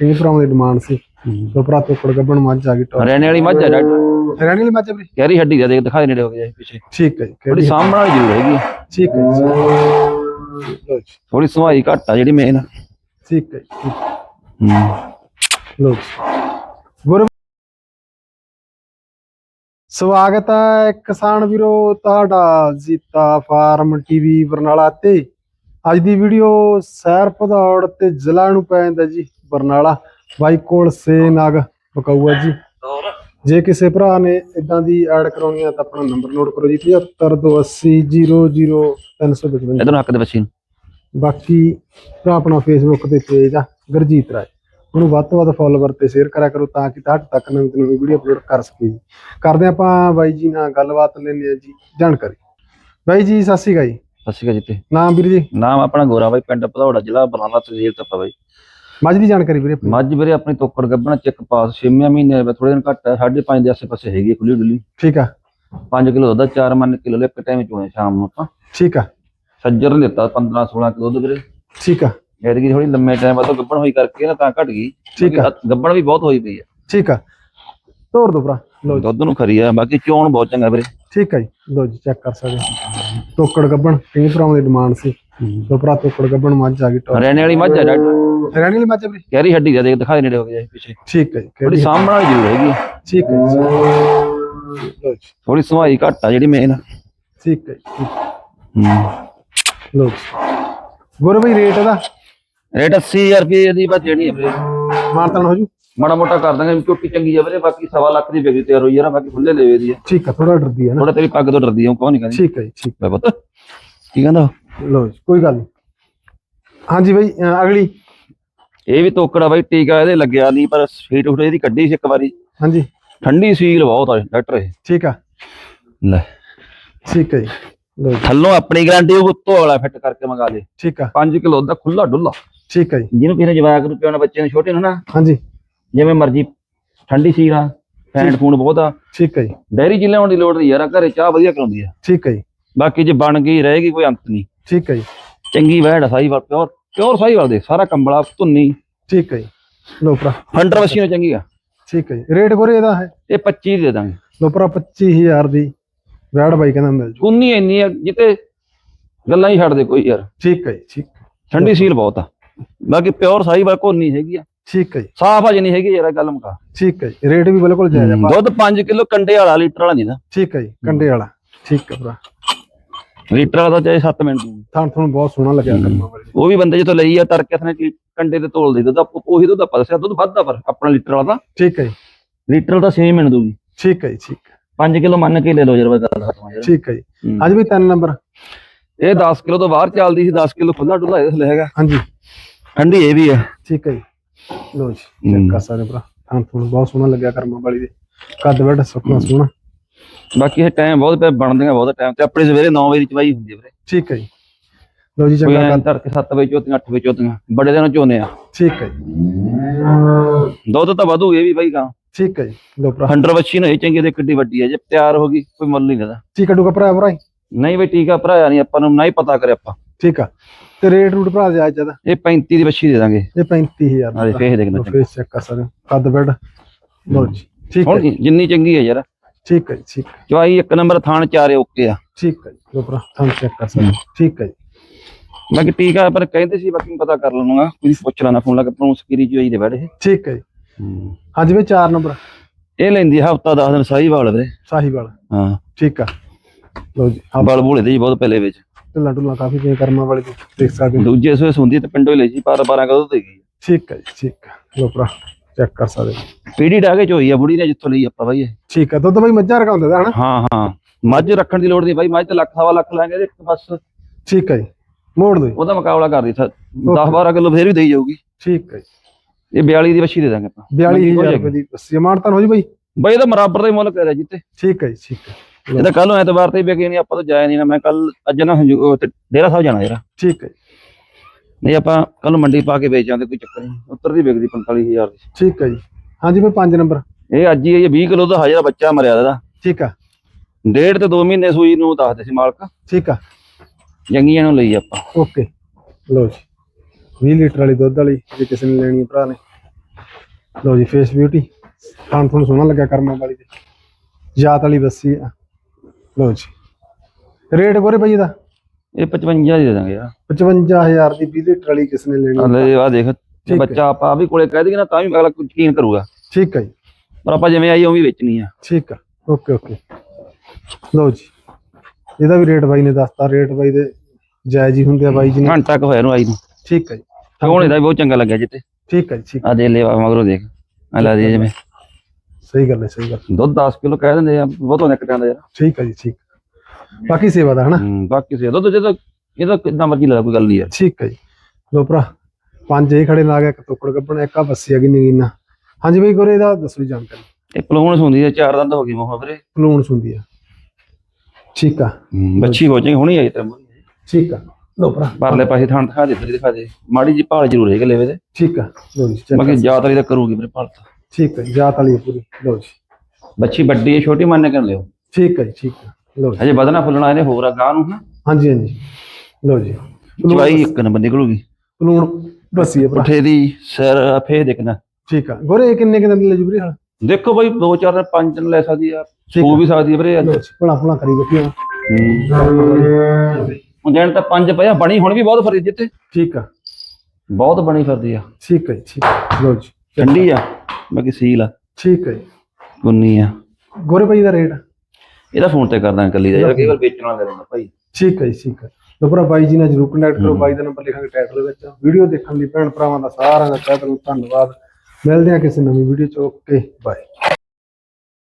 ਕਿੰਨੀ ਭਰਾਵਾਂ ਦੀ ਡਿਮਾਂਡ ਸੀ। ਦੋ ਭਰਾ ਤੋਕੜ ਗੱਬਣ ਮੱਝ ਆ ਗਈ ਟੌਪ ਹਰਿਆਣੇ ਵਾਲੀ ਮੱਝ ਹੈ ਡਾਕਟਰ? ਰਹਿਣੀ ਵਾਲੀ ਮੱਝ ਆ ਵੀਰੇ। ਗਹਿਰੀ ਹੱਡੀ ਦਾ ਦੇਖ ਦਿਖਾਈ ਨੇੜੇ ਹੋ ਗਿਆ ਪਿੱਛੇ। ਠੀਕ ਹੈ ਜੀ ਥੋੜੀ ਕਿਹੜੀ ਸਾਂਭਣ ਵਾਲੀ ਜ਼ਰੂਰ ਹੈਗੀ। ਠੀਕ ਹੈ ਜੀ। ਲਓ ਜੀ। ਥੋੜੀ ਸਵਾਈ ਘੱਟ ਆ ਜਿਹੜੀ ਮੇਨ ਠੀਕ ਹੈ ਜੀ। ਲਓ ਜੀ। ਗੁਰੂ ਸਵਾਗਤ ਹੈ ਕਿਸਾਨ ਵੀਰੋ ਤੁਹਾਡਾ ਜੀਤਾ ਫਾਰਮ ਟੀਵੀ ਬਰਨਾਲਾ ਤੇ। ਅੱਜ ਦੀ ਵੀਡੀਓ ਸੈਰ ਪਧੌੜ ਤੇ ਜ਼ਿਲ੍ਹਾ ਨੂੰ ਪੈ ਜਾਂਦਾ ਜੀ। ਬਰਨਾਲਾ ਬਾਈ ਕੋਲ ਸੇ ਨਗ ਬਕਾਊਆ ਜੀ। ਜੇ ਕਿਸੇ ਭਰਾ ਨੇ ਇਦਾਂ ਦੀ ਐਡ ਕਰਾਉਣੀ ਆ ਤਾਂ ਆਪਣਾ ਨੰਬਰ ਨੋਟ ਕਰੋ ਜੀ 7528000355 ਇਧਰ ਹੱਕ ਦੇ ਬੱਚੀ ਨੂੰ। ਬਾਕੀ ਭਰਾ ਆਪਣਾ ਫੇਸਬੁੱਕ ਤੇ ਪੇਜ ਆ ਗੁਰਜੀਤ ਰਾਏ। ਉਹਨੂੰ ਵੱਧ ਤੋਂ ਵੱਧ ਫੋਲੋਵਰ ਤੇ ਸ਼ੇਅਰ ਕਰਿਆ ਕਰੋ ਤਾਂ ਕਿ ਤੁਹਾਡੇ ਤੱਕ ਨਵੀਂ ਤੋਂ ਨਵੀਂ ਵੀਡੀਓ ਅਪਲੋਡ ਕਰ ਸਕੀਏ ਜੀ। ਕਰਦੇ ਆਪਾਂ ਬਾਈ ਜੀ ਨਾਲ ਗੱਲਬਾਤ ਲੈਂਦੇ ਆ ਜੀ ਜਾਣਕਾਰੀ। ਬਾਈ ਜੀ ਸਤਿ ਸ਼੍ਰੀ ਅਕਾਲ ਜੀ। ਸਤਿ ਸ਼੍ਰੀ ਅਕਾਲ ਜਿੱਤੇ ਨਾਮ ਵੀਰ ਜੀ। ਨਾਮ ਆਪਣਾ ਗੋਰਾ ਬਾਈ ਪਿੰਡ ਭਦੌੜਾ ਜ਼ਿਲ੍ਹਾ ਬਰਨਾਲਾ ਤਹਿਸੀਲ ਤੱਪਾ ਬਾਈ। ਮੱਝ ਦੀ ਜਾਣਕਾਰੀ ਵੀਰੇ ਆਪਣੀ। ਮੱਝ ਵੀਰੇ ਆਪਣੀ ਤੋਕੜ ਗੱਬਣਾ ਚੈੱਕ ਪਾਸ 6 ਮਹੀਨੇ ਥੋੜੇ ਦਿਨ ਘੱਟ ਹੈ 5.5 ਦੇ ਆਸੇ ਪਾਸੇ ਹੈਗੀ ਹੈ ਖੁੱਲੀ ਡੁੱਲੀ। ਠੀਕ ਆ। 5 ਕਿਲੋ ਦੁੱਧ 4 ਮਨ ਕਿਲੋ ਇੱਕ ਟਾਈਮ ਚੋਏ ਸ਼ਾਮ ਨੂੰ ਆਪਾਂ। ਠੀਕ ਆ। ਸੱਜਰ ਨੇ ਦਿੱਤਾ 15 16 ਕਿਲੋ ਦੁੱਧ ਵੀਰੇ। ਠੀਕ ਆ। ਐਤਕੀ ਥੋੜੀ ਲੰਮੇ ਟਾਈਮ ਬਾਅਦ ਗੱਬਣ ਹੋਈ ਕਰਕੇ ਨਾ ਤਾਂ ਘਟ ਗਈ। ਠੀਕ ਆ। ਬਾਕੀ ਗੱਬਣ ਵੀ ਬਹੁਤ ਹੋਈ ਪਈ ਹੈ ਠੀਕ ਆ। ਤੋਰ ਦੋ ਭਰਾ। ਲਓ ਜੀ। ਦੁੱਧ ਨੂੰ ਖਰੀ ਆ ਬਾਕੀ ਚੋਣ ਬਹੁਤ ਚੰਗਾ ਵੀਰੇ। ਠੀਕ ਆ ਜੀ। ਲਓ ਜੀ ਚੈੱਕ ਕਰ ਸਕਦੇ ਹੋ। ਤੋਕੜ ਗੱਬਣ ਕਿੰਨੀ ਭਰਾਵਾਂ ਦੀ ਡਿਮਾਂਡ ਸੀ। ਦੋ ਭਰਾ ਤੋਕੜ ਗੱਬਣ ਮੱਝ ਆ ਗਈ ਟੌਪ ਹਰਿਆਣੇ ਵਾਲੀ ਮੱਝ ਹੈ ਡਾਕਟਰ। ਰਹਿਣੀ ਵਾਲੀ ਮੱਝ ਆ ਵੀਰੇ? ਗਹਿਰੀ ਹੱਡੀ ਦਾ ਦੇਖ ਦਿਖਾਈ ਨੇੜੇ ਹੋ ਗਿਆ ਪਿੱਛੇ। ਠੀਕ ਹੈ ਜੀ ਥੋੜੀ ਕਿਹੜੀ ਸਾਂਭਣ ਵਾਲੀ ਜ਼ਰੂਰ ਹੈਗੀ ਹੈ। ਠੀਕ ਹੈ ਜੀ। ਲਓ ਜੀ। ਥੋੜੀ ਸਵਾਈ ਘੱਟ ਆ ਜਿਹੜੀ ਮੇਨ ਠੀਕ ਹੈ ਜੀ, ਜੀ। ਗੁਰੂ ਭਾਈ ਰੇਟ ਇਹਦਾ? ਰੇਟ 80000 ਰੁਪਏ ਦੀ ਬਸ ਜਿਹੜੀ ਹੈ ਵੀਰੇ। ਮਾਰਤਨ ਹੋ ਜੂ। ਮਾੜਾ ਮੋਟਾ ਕਰ ਦਾਂਗੇ ਝੋਟੀ ਚੰਗੀ ਵੀਰੇ ਬਾਕੀ ਸਵਾ ਲੱਖ ਦੀ ਵਿਕਰੀ ਤਿਆਰ ਹੋਈ ਨਾ ਬਾਕੀ ਖੁੱਲੇ ਲੈਵੇ ਦੀ ਆ। ਠੀਕ ਆ ਥੋੜਾ ਡਰਦੀ ਹੈ ਨਾ। ਥੋੜਾ ਤੇਰੀ ਪੱਗ ਤੋਂ ਡਰਦੀ ਆ ਕੌਣ ਨਹੀਂ ਕਹਿੰਦੀ। ਠੀਕ ਹੈ ਜੀ ਠੀਕ ਲੈ ਪੁੱਤ ਕੀ ਕਹਿੰਦਾ ਜੀ ਕੋਈ ਗੱਲ ਨਹੀਂ। ਹਾਂਜੀ ਅਹ ਅਗਲੀ। ਇਹ ਵੀ ਤੋਕੜਾ ਬਾਈ ਟੀਕਾ ਇਹਦੇ ਲੱਗਿਆ ਨਹੀਂ ਪਰ ਫੀਟ ਉਠ ਇਹਦੀ ਕੱਢੀ ਸੀ ਇੱਕ ਵਾਰੀ। ਹਾਂਜੀ। ਠੰਡੀ ਸੀਲ ਬਹੁਤ ਆ ਡਾਕਟਰ ਇਹ। ਠੀਕ ਆ। ਲੈ। ਠੀਕ ਹੈ ਜੀ। ਲਓ ਜੀ। ਥੱਲੋਂ ਆਪਣੀ ਗਾਰੰਟੀ ਉਹ ਉੱਤੋਂ ਵਾਲਾ ਫਿੱਟ ਕਰਕੇ ਮੰਗਾ ਲੇ ਠੀਕ ਆ। 5 ਕਿਲੋ ਦਾ ਖੁੱਲਾ ਡੁੱਲਾ ਠੀਕ ਹੈ ਜੀ। ਜਿਹਨੂੰ ਕਿਸੇ ਨੇ ਜਵਾਕ ਨੂੰ ਪਿਆਉਣਾ ਬੱਚੇ ਨੂੰ ਛੋਟੇ ਨੂੰ ਨਾ ਹਾਂਜੀ। ਜਿਵੇਂ ਮਰਜ਼ੀ ਠੰਡੀ ਸੀਲ ਆ ਫੈਂਟ ਫੂਨ ਬਹੁਤ ਆ। ਠੀਕ ਹੈ ਜੀ। ਡੈਰੀ ਚ ਲਿਆਉਣ ਦੀ ਲੋੜ ਨਹੀਂ ਯਾਰ ਆਹ ਘਰੇ ਚਾਹ ਵਧੀਆ ਕਰਾਉਂਦੀ ਆ। ਠੀਕ ਹੈ ਜੀ। ਬਾਕੀ ਜੇ ਬਣ ਗਈ ਰਹੇਗੀ ਕੋਈ ਅੰਤ ਨਹੀਂ। ਠੀਕ ਹੈ ਜੀ। ਚੰਗੀ ਵਹਿੜ ਸਾਈਵਾਲ ਪਿਓਰ ਪਿਓਰ ਸਾਈਵਾਲ ਦੇ ਸਾਰਾ ਕੰਬਲਾ ਧੁੰਨੀ। ਠੀਕ ਹੈ ਜੀ। ਲਓ ਭਰਾ। ਹੰਡਰ ਵਸੀ ਨੂੰ ਚੰਗੀ ਆ। ਠੀਕ ਹੈ ਜੀ। ਰੇਟ ਗੁਰੇ ਇਹਦਾ ਹੈ? ਇਹ 25 ਦੇ ਦਾਂਗੇ। ਲਓ ਭਰਾ 25000 ਦੀ ਵੈੜ ਬਾਈ ਕਹਿੰਦਾ ਮਿਲ ਜੂ। ਕੁੰਨੀ ਇੰਨੀ ਆ ਜਿੱਤੇ ਗੱਲਾਂ ਹੀ ਛੱਡ ਦੇ ਕੋਈ ਯਾਰ। ਠੀਕ ਹੈ ਜੀ ਠੀਕ ਠੰਡੀ ਸੀਲ ਬਹੁਤ ਆ। ਬਾਕੀ ਪਿਓਰ ਸਾਈਵਾਲ ਕੋਨੀ ਹੈਗੀ ਆ। ਠੀਕ ਹੈ ਜੀ। ਸਾਫ਼ ਅਜ ਨਹੀਂ ਹੈਗੀ ਯਾਰ ਗੱਲ ਮੁਕਾ। ਠੀਕ ਹੈ ਜੀ। ਰੇਟ ਵੀ ਬਿਲਕੁਲ ਜਾਇਜ਼ ਭਰਾ। ਦੁੱਧ 5 ਕਿਲੋ ਕੰਡੇ ਵਾਲਾ ਲੀਟਰ ਵਾਲਾ ਨਹੀਂ ਨਾ। ਠੀਕ ਹੈ ਜੀ ਕੰਡੇ ਵਾਲਾ। ਠੀਕ ਹੈ ਭਰਾ। ਲੀਟਰ ਵਾਲਾ ਤਾਂ ਚਾਹੇ 7 ਮਿੰਟ ਦੂੰ ਥਾਂ ਤੁਹਾਨੂੰ ਬਹੁਤ ਸੋਹਣਾ ਲੱਗਿਆ ਕਰਮਾ ਵਾਲੀ। ਉਹ ਵੀ ਬੰਦੇ ਜਿੱਥੋਂ ਲਈ ਆ ਤਰਕੇ ਥਨੇ ਕੰਡੇ ਤੇ ਤੋਲ ਦੇ ਦੁੱਧ ਆਪ- ਉਹੀ ਦੁੱਧ ਆਪਾਂ ਦੱਸਿਆ ਦੁੱਧ ਵੱਧਦਾ ਪਰ ਆਪਣਾ ਲੀਟਰ ਵਾਲਾ ਤਾਂ। ਠੀਕ ਹੈ ਜੀ। ਲੀਟਰ ਦਾ 6 ਮਿੰਟ ਦੂਗੀ ਠੀਕ ਹੈ ਜੀ ਠੀਕ ਹੈ। 5 ਕਿਲੋ ਮੰਨ ਕੇ ਲੈ ਲਓ ਜਰਵਾ ਗੱਲ ਖਤਮ ਯਾਰ ਠੀਕ ਹੈ ਜੀ। ਅੱਜ ਵੀ ਤਿੰਨ ਨੰਬਰ। ਇਹ 10 ਕਿਲੋ ਤੋਂ ਬਾਹਰ ਚੱਲਦੀ ਸੀ 10 ਕਿਲੋ ਖੁੱਲਾ ਡੁੱਲਾ ਇਹਦੇ ਥੱਲੇ ਹੈਗਾ। ਹਾਂਜੀ। ਠੰਡੀ ਇਹ ਵੀ ਆ। ਠੀਕ ਹੈ ਜੀ। ਲੋ ਜੀ ਸਕਦੇ ਹੋ ਭਰਾ। ਤੁਹਾਨੂੰ ਬਹੁਤ ਸੋਹਣਾ ਲੱਗਿਆ ਕਰਮਾ ਵਾਲੀ ਦੇ। ਕੱਦ ਵੱਡ ਸੁੱਕਣਾ ਸੋਹਣਾ। ਬਾਕੀ ਇਹ ਟਾਈਮ ਬਹੁਤ ਪਿਆ ਬਣਦੀਆਂ ਬਹੁਤ ਟਾਈਮ ਤੇ ਆਪਣੇ ਸਵੇਰੇ 9 ਵਜੇ ਦੀ ਚਵਾਈ ਹੁੰਦੀ ਹੈ ਵੀਰੇ। ਠੀਕ ਹੈ ਜੀ। ਲੋ ਜੀ ਚੰਗਾ ਕੱਦ ਧਰ ਕੇ 7 ਵਜੇ ਚੋਤੀਆਂ 8 ਵਜੇ ਚੋਤੀਆਂ ਬੜੇ ਦਿਨ ਚੋਨੇ ਆ। ਠੀਕ ਹੈ ਜੀ। ਦੁੱਧ ਤਾਂ ਵਧੂ ਇਹ ਵੀ ਬਾਈ ਗਾ। ਠੀਕ ਹੈ ਜੀ। ਲੋ ਭਰਾ। ਹੰਡਰ ਵੱਛੀ ਨੂੰ ਇਹ ਚੰਗੀ ਦੇ ਕਿੱਡੀ ਵੱਡੀ ਹੈ ਜੇ ਤਿਆਰ ਹੋ ਗਈ ਕੋਈ ਮੁੱਲ ਨਹੀਂ ਠੀਕ ਹੈ ਡੂਗਾ ਭਰਾ ਭਰਾ? ਨਹੀਂ ਬਈ ਟੀਕਾ ਭਰਾਇਆ ਨਹੀਂ ਆਪਾਂ ਨੂੰ ਨਹੀਂ ਪਤਾ ਕਰੇ ਆਪਾਂ। ਠੀਕ ਆ। ਤੇ ਰੇਟ ਰੂਟ ਭਰਾ ਦੇ ਅੱਜ ਦਾ? ਇਹ 35 ਦੀ ਵੱਛੀ ਦੇ ਦਾਂਗੇ। ਇਹ 35000 ਨਾਲੇ ਫੇਸ ਦੇਖਣਾ। ਫੇਸ ਚੈੱਕ ਕਰ ਸਕਦੇ ਕੱਦ ਵੱਡ ਲੋ ਜੀ ਠੀਕ ਹੈ ਜਿੰਨੀ ਚੰਗੀ ਹੈ ਯਾਰ। ਠੀਕ ਹੈ ਜੀ, ਠੀਕ ਹੈ। ਚਵਾਈ ਇੱਕ ਨੰਬਰ ਥਾਣ ਚਾਰੇ ਓਕੇ ਆ। ਠੀਕ ਹੈ ਜੀ ਲੋ ਭਰਾ ਥਾਂ ਚੈੱਕ ਕਰ ਸਕਦੇ। ਠੀਕ ਹੈ ਜੀ। ਬਾਕੀ ਟੀਕਾ ਪਰ ਕਹਿੰਦੇ ਸੀ ਬਾਕੀ ਪਤਾ ਕਰ ਲਵਾਂਗਾ ਕੋਈ ਪੁੱਛ ਲੈਣਾ ਫੋਨ ਲਾ ਕੇ ਨੂੰ ਸਕਰੀ ਚਵਾਈ ਦੇ ਬੈਠੇ ਠੀਕ ਹੈ ਜੀ। ਹਾਂਜੀ ਵੀ 4 ਨੰਬਰ। ਇਹ ਲੈਂਦੀ ਹਫਤਾ 10 ਦਿਨ ਸਾਈ ਵਾਲ ਵੀਰੇ। ਸਾਹੀਵਾਲ। ਹਾਂ। ਠੀਕ ਆ। ਲੋ ਜੀ ਹਾਂ ਬਲ ਬੋਲੇ ਦੇ ਜੀ ਬਹੁਤ ਪਹਿਲੇ ਵਿੱਚ। ਢਿੱਲਾ ਢੁੱਲਾ ਕਾਫੀ ਜਿਵੇਂ ਕਰਮਾਂ ਵਾਲੀ ਦੇਖ ਸਕਦੇ ਹੋ। ਦੂਜੇ ਸੋਏ ਸੁੰਦੀ ਤੇ ਪਿੰਡੋਂ ਹੀ ਲਈ ਸੀ ਪਰ 12 ਕਦੋਂ ਤੇ ਗਈ ਠੀਕ ਹੈ ਜੀ ਠੀਕ ਆ ਲੋ ਭਰਾ ਚੈੱਕ ਕਰ ਸਕਦੇ ਹੋ। ਪੀੜੀ ਢਾ ਕੇ ਚੋਈ ਆ ਬੁੜੀ ਨੇ ਜਿੱਥੋਂ ਲਈ ਆਪਾਂ ਬਾਈ ਇਹ। ਠੀਕ ਆ ਦੁੱਧ ਬਈ ਮੱਝਾਂ ਰਕਾ ਹੁੰਦਾ ਹਨਾ? ਹਾਂ ਹਾਂ। ਮੱਝ ਰੱਖਣ ਦੀ ਲੋੜ ਨਹੀਂ ਬਾਈ ਮੱਝ ਤੇ ਲੱਖ ਸਵਾ ਲੱਖ ਲਾਂਗੇ ਤੇ ਬਸ। ਠੀਕ ਹੈ ਜੀ ਮੋੜ ਦੋ ਜੀ। ਉਹਦਾ ਮੁਕਾਬਲਾ ਕਰਦੀ 10 12 ਕਿਲੋ ਫੇਰ ਵੀ ਦੇਈ ਜਾਊਗੀ। ਠੀਕ ਹੈ ਜੀ। ਇਹ 42 ਦੀ ਵੱਛੀ ਦੇ ਦਾਂਗੇ ਆਪਾਂ। 42000 ਰੁਪਏ ਦੀ ਬੱਸੀ ਮਾਨਤਾਨ ਹੋ ਜੀ ਬਈ। ਬਾਈ ਇਹਦਾ ਬਰਾਬਰ ਦਾ ਹੀ ਮੁੱਲ ਕਰਿਆ ਜਿੱਤੇ ਠੀਕ ਹੈ ਜੀ ਠੀਕ ਹੈ ਇਹਦਾ ਕੱਲ ਨੂੰ ਐਤਵਾਰ ਤੇ ਵੀ ਨਹੀਂ ਆਪਾਂ ਤਾਂ ਜਾਇਆ ਨਹੀਂ ਨਾ। ਮੈਂ ਕੱਲ ਅੱਜ ਨਾ ਹੰਜੂ- ਉਹ ਤੇ ਡੇਰਾ ਸਾਹਿਬ ਜਾਣਾ ਯਾਰ ਠੀਕ ਹੈ ਜੀ, ਨਹੀਂ ਆਪਾਂ ਕੱਲ ਮੰਡੀ ਪਾ ਕੇ ਵੇਚ ਜਾਂਦੇ ਕੋਈ ਚੱਕਰ ਨਹੀਂ। ਉੱਤਰ ਦੀ ਵਿਕਦੀ 45000 ਦੀ। ਠੀਕ ਹੈ ਜੀ। ਹਾਂਜੀ ਬਈ 5 ਨੰਬਰ। ਇਹ ਅੱਜ ਹੀ ਇਹ 20 ਕਿਲੋ ਦਾ ਹਜ਼ਾਰ ਬੱਚਾ ਮਰਿਆ ਇਹਦਾ। ਠੀਕ ਆ। ਡੇਢ ਤੇ 2 ਮਹੀਨੇ ਸੂਈ ਨੂੰ ਦੱਸਦੇ ਸੀ ਮਾਲਕ। ਠੀਕ ਆ। ਜੰਗੀਆਂ ਨੂੰ ਲਈ ਆਪਾਂ। ਓਕੇ। ਲੋ ਜੀ 20 ਲੀਟਰ ਵਾਲੀ ਦੁੱਧ ਵਾਲੀ ਜੇ ਕਿਸੇ ਨੇ ਲੈਣੀ ਹੈ ਭਰਾ ਨੇ। ਲਓ ਜੀ ਫੇਸ ਬਿਊਟੀ ਖਾਣ ਤੁਹਾਨੂੰ ਸੋਹਣਾ ਲੱਗਿਆ ਕਰਮਾਂ ਵਾਲੀ ਦੇ। ਜਾਤ ਵਾਲੀ ਬੱਸੀ ਆ। ਲਓ ਜੀ। ਰੇਟ ਗੋਰੇ ਭਾਈ ਦਾ ਇਹ 55 ਦੀ ਦੇ ਦਾਂਗੇ ਯਾਰ। 55000 ਦੀ 20 ਲੀਟਰ ਵਾਲੀ ਕਿਸ ਨੇ ਲੈਣੀ ਹਲੇ ਆ ਦੇਖ ਜੇ ਠੀਕ ਹੈ। ਬੱਚਾ ਆਪਾਂ ਵੀ ਕੋਲੇ ਕਹਿ ਦੇਗੇ ਨਾ ਤਾਂ ਵੀ ਅਗਲਾ ਕੁਝ ਯਕੀਨ ਕਰੂਗਾ। ਠੀਕ ਹੈ ਜੀ। ਪਰ ਆਪਾਂ ਜਿਵੇਂ ਆਈ ਉਵੇਂ ਵੇਚਣੀ ਆ। ਠੀਕ ਆ ਓਕੇ ਓਕੇ। ਲਓ ਜੀ। ਇਹਦਾ ਵੀ ਰੇਟ ਬਾਈ ਨੇ ਦੱਸਤਾ। ਰੇਟ ਬਾਈ ਦੇ ਜਾਇਜ਼ ਹੀ ਹੁੰਦੇ ਆ ਬਾਈ ਜੀ ਨੇ। ਘੰਟਾ ਕੁ ਹੋਇਆ ਨੂੰ ਆਈ ਨੂੰ। ਠੀਕ ਹੈ ਜੀ। ਸੋਹਣੇ ਦਾ ਵੀ ਬਹੁਤ ਚੰਗਾ ਲੱਗਿਆ ਜਿੱਤੇ। ਠੀਕ ਹੈ ਜੀ ਠੀਕ ਆ ਦੇ ਲੈ ਮਗਰੋਂ ਦੇਖ। ਆ ਲਾ ਦੇ ਜਿਵੇਂ। ਸਹੀ ਗੱਲ ਹੈ ਸਹੀ ਗੱਲ ਦੁੱਧ 10 ਕਿਲੋ ਕਹਿ ਦਿੰਦੇ ਆ ਬਹੁਤ ਹੋ ਨਿਕਲ ਜਾਂਦਾ ਯਾਰ। ਠੀਕ ਹੈ ਜੀ ਠੀਕ ਬਾਕੀ ਸੇਵਾ ਦਾ ਹਨਾ? ਹੂੰ, ਬਾਕੀ ਸੇ ਦੁੱਧ ਜਦੋਂ ਇਹਦਾ ਕਿੰਨਾ ਮਰਜ਼ੀ ਲਾ ਕੋਈ ਗੱਲ ਨਹੀਂ ਯਾਰ। ਠੀਕ ਹੈ ਜੀ। ਲੋ ਭਰਾ ਪੰਜ ਇਹ ਖੜੇ ਲਾ ਗਿਆ ਇੱਕ ਟੁਕੜ ਕੱਪਣ ਇੱਕ ਆ ਬੱਸੀ ਹੈਗੀ ਨਗੀਨਾ। ਹਾਂਜੀ ਬਾਈ ਗੋਰੇ ਦਾ ਦੱਸੋ ਜੀ ਜਾਣਕਾਰੀ। ਇਹ ਪਲੂਣ ਹੁੰਦੀ ਆ ਚਾਰ ਦੰਦ ਹੋ ਗਈ ਮੋਹ ਵੀਰੇ। ਪਲੂਣ ਸੁੰਦੀ ਆ। ਠੀਕ ਆ। ਹੂੰ, ਬੱਚੀ ਹੋ ਜਾਏਗੀ ਹੁਣੀ ਆਈ ਤੇ। ਠੀਕ ਆ। ਲੋ ਭਰਾ। ਪਰਲੇ ਪਾਸੇ ਥਾਂ ਦਿਖਾ ਦੇ ਤੇਰੀ ਦਿਖਾ ਦੇ। ਮਾੜੀ ਜੀ ਭਾਲ ਜ਼ਰੂਰ ਹੈਗੇ ਲੈਵੇ ਦੇ ਠੀਕ ਆ। ਲੋ ਜੀ ਬਾਕੀ ਜ਼ਿਆਦਾ ਵਾਲੀ ਤਾਂ ਕਰੂਗੀ ਮੇਰੇ ਭਾਲ ਤਾਂ। ਠੀਕ ਹੈ ਜਾਤ ਵਾਲੀ ਹੈ ਪੂਰੀ। ਲੋ ਜੀ। ਬੱਚੀ ਵੱਡੀ ਹੈ ਛੋਟੀ ਮੰਨ ਕੇ ਲਿਓ। ਠੀਕ ਹੈ ਜੀ ਠੀਕ ਹੈ ਲੋ ਜੀ। ਹਜੇ ਵਧਣਾ ਫੁੱਲਣਾ ਇਹਨੇ ਹੋਰ ਆ ਗਾਂ ਨੂੰ ਹਾਂਜੀ ਹਾਂਜੀ। ਲੋ ਜੀ। ਚਵਾਈ ਇੱਕ ਨੰਬਰ ਨਿਕਲੂਗੀ ਪਲੂਣ ਬੱਸੀ ਹੈ ਭਰਾ ਪੁੱਠੇ ਦੀ ਸਿਰ ਫੇ ਦੇਖਣਾ। ਠੀਕ ਆ। ਗੋਰੇ ਇਹ ਕਿੰਨੇ ਕਿੰਨੇ ਲੈ ਜੂ ਵੀਰੇ ਹਾਲ? ਦੇਖੋ ਬਾਈ ਦੋ ਚਾਰ ਦਿਨ ਪੰਜ ਦਿਨ ਲੈ ਸਕਦੀ ਆ। ਆ। ਵੀ ਸਕਦੀ ਆ ਵੀਰੇ। ਲੋ ਜੀ ਭਲਾ ਭਲਾ ਕਰੀ ਆ। ਹੁਣ ਦੇਣ ਤਾਂ ਪੰਜ ਪਿਆ ਬਣੀ ਹੁਣ ਵੀ ਬਹੁਤ ਫਰੀ ਜਿੱਤੇ ਠੀਕ ਆ। ਬਹੁਤ ਬਣੀ ਫਿਰਦੀ ਆ। ਠੀਕ ਹੈ ਠੀਕ ਹੈ ਲੋ ਜੀ ਠੰਡੀ ਆ। ਬਾਕੀ ਸੀਲ ਆ। ਠੀਕ ਹੈ ਜੀ। ਗੁੰਨੀ ਆ। ਗੋਰੇ ਭਾਈ ਦਾ ਰੇਟ? ਇਹਦਾ ਫੋਨ ਤੇ ਕਰਦਾ ਕੱਲੀ ਦਾ ਯਾਰ ਕਈ ਵਾਰ ਵੇਚਣ ਵਾਲਾ ਦੇ ਦਿੰਦਾ ਭਾਈ। ਠੀਕ ਹੈ ਜੀ ਠੀਕ ਹੈ। ਲੋ ਭਰਾ ਬਾਈ ਜੀ ਨਾਲ ਜਰੂਰ ਕੰਟੈਕਟ ਕਰੋ ਬਾਈ ਦਾ ਨੰਬਰ ਲਿਖਾਂਗੇ ਟਾਈਟਲ ਵਿੱਚ। ਵੀਡੀਓ ਦੇਖਣ ਲਈ ਭੈਣ ਭਰਾਵਾਂ ਦਾ ਸਾਰਿਆਂ ਦਾ ਤਹਿ ਦਿਲੋਂ ਧੰਨਵਾਦ। ਮਿਲਦੇ ਹਾਂ ਕਿਸੇ ਨਵੀਂ ਵੀਡੀਓ ਚ ਓਕੇ ਬਾਏ